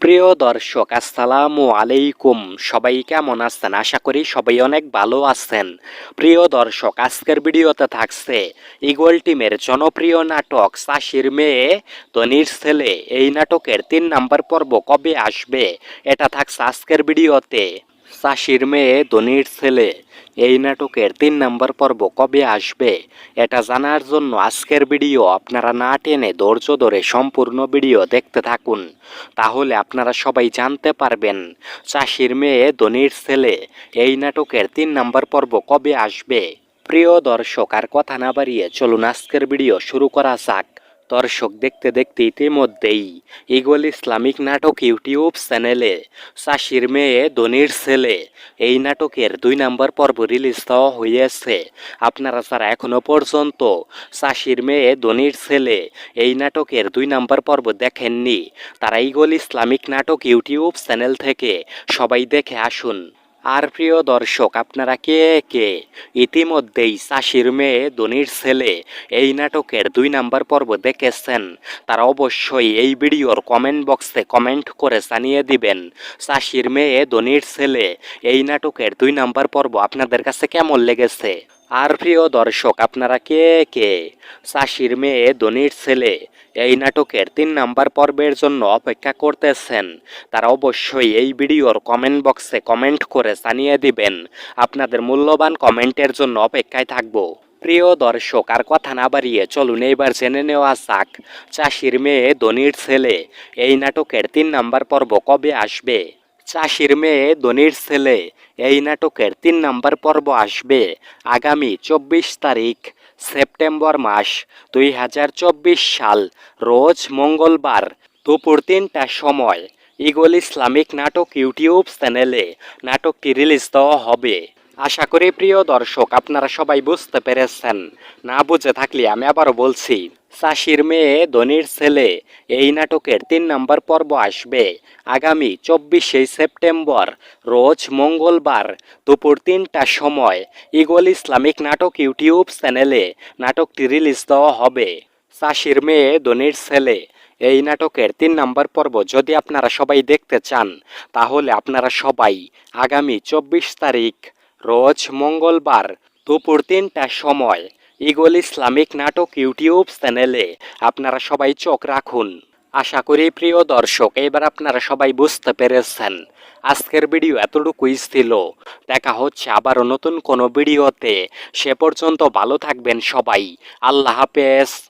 প্রিয় দর্শক, আসসালামু আলাইকুম। সবাই কেমন আছেন? আশা করি সবাই অনেক ভালো আছেন। প্রিয় দর্শক, আজকের ভিডিওতে থাকছে ইগল টিমের জনপ্রিয় নাটক চাষির মেয়ে ধনির ছেলে। এই নাটকের তিন নাম্বার পর্ব কবে আসবে? এটা থাকছে আজকের ভিডিওতে। চাষির মেয়ে ধনির ছেলে। এই নাটকের তিন নম্বর পর্ব কবে আসবে, এটা জানার জন্য আজকের ভিডিও আপনারা না টেনে ধৈর্য ধরে সম্পূর্ণ ভিডিও দেখতে থাকুন। তাহলে আপনারা সবাই জানতে পারবেন, চাষির মেয়ে ধনির ছেলে, এই নাটকের তিন নম্বর পর্ব কবে আসবে। প্রিয় দর্শক, আর কথা না বাড়িয়ে চলুন আজকের ভিডিও শুরু করা যাক। দর্শক দেখতে দেখতে ইতিমধ্যেই ইগল ইসলামিক নাটক ইউটিউব চ্যানেলে চাষির মেয়ে ধনির ছেলে। এই নাটকের দুই নাম্বার পর্ব রিলিজ দেওয়া হয়েছে। আপনারা যারা এখনও পর্যন্ত চাষির মেয়ে ধনির ছেলে এই নাটকের দুই নাম্বার পর্ব দেখেননি, তারা ইগল ইসলামিক নাটক ইউটিউব চ্যানেল থেকে সবাই দেখে আসুন। আর প্রিয় দর্শক, আপনারা কে কে? ইতিমধ্যেই চাষির মেয়ে ধনির ছেলে এই নাটকের দুই নাম্বার পর্ব দেখেছেন। তারা অবশ্যই এই ভিডিওর কমেন্ট বক্সে কমেন্ট করে জানিয়ে দিবেন, চাষির মেয়ে ধনির ছেলে এই নাটকের দুই নাম্বার পর্ব আপনাদের কাছে কেমন লেগেছে? আর প্রিয় দর্শক, আপনারা কে কে? চাষির মেয়ে, ধনির ছেলে, এই নাটকের তিন নাম্বার পর্বের জন্য অপেক্ষা করতেছেন। তারা অবশ্যই এই ভিডিওর কমেন্ট বক্সে কমেন্ট করে জানিয়ে দিবেন, আপনাদের মূল্যবান কমেন্টের জন্য অপেক্ষায় থাকব। প্রিয় দর্শক, আর কথা না বাড়িয়ে চলুন এইবার জেনে নেওয়া যাক, চাষির মেয়ে, ধনির ছেলে, এই নাটকের তিন নাম্বার পর্ব কবে আসবে? চাষির মেয়ে ধনির ছেলে। এই নাটকের তিন নম্বর পর্ব আসবে আগামী চব্বিশ তারিখ, সেপ্টেম্বর মাস, দুই হাজার চব্বিশ সাল, রোজ মঙ্গলবার, দুপুর তিনটার সময়। ইগল ইসলামিক নাটক ইউটিউব চ্যানেলে নাটকটি রিলিজ দেওয়া হবে। আশা করি প্রিয় দর্শক, আপনারা সবাই বুঝতে পেরেছেন। না বুঝে থাকলে আমি আবারও বলছি, চাষির মেয়ে ধনির ছেলে, এই নাটকের তিন নম্বর পর্ব আসবে আগামী চব্বিশে সেপ্টেম্বর, রোজ মঙ্গলবার দুপুর তিনটার সময় ইগল ইসলামিক নাটক ইউটিউব চ্যানেলে নাটকটি রিলিজ দেওয়া হবে। চাষির মেয়ে ধনির ছেলে, এই নাটকের তিন নম্বর পর্ব যদি আপনারা সবাই দেখতে চান, তাহলে আপনারা সবাই আগামী চব্বিশ তারিখ রোজ মঙ্গলবার দুপুর তিনটার সময় ইগল ইসলামিক নাটক ইউটিউব চ্যানেলে আপনারা সবাই চোখ রাখুন। আশা করি প্রিয় দর্শক, এবার আপনারা সবাই বুঝতে পেরেছেন আজকের ভিডিও এতটুকুই ছিল। দেখা হচ্ছে আবারও নতুন কোনো ভিডিওতে। সে পর্যন্ত ভালো থাকবেন সবাই। আল্লাহ হাফেজ।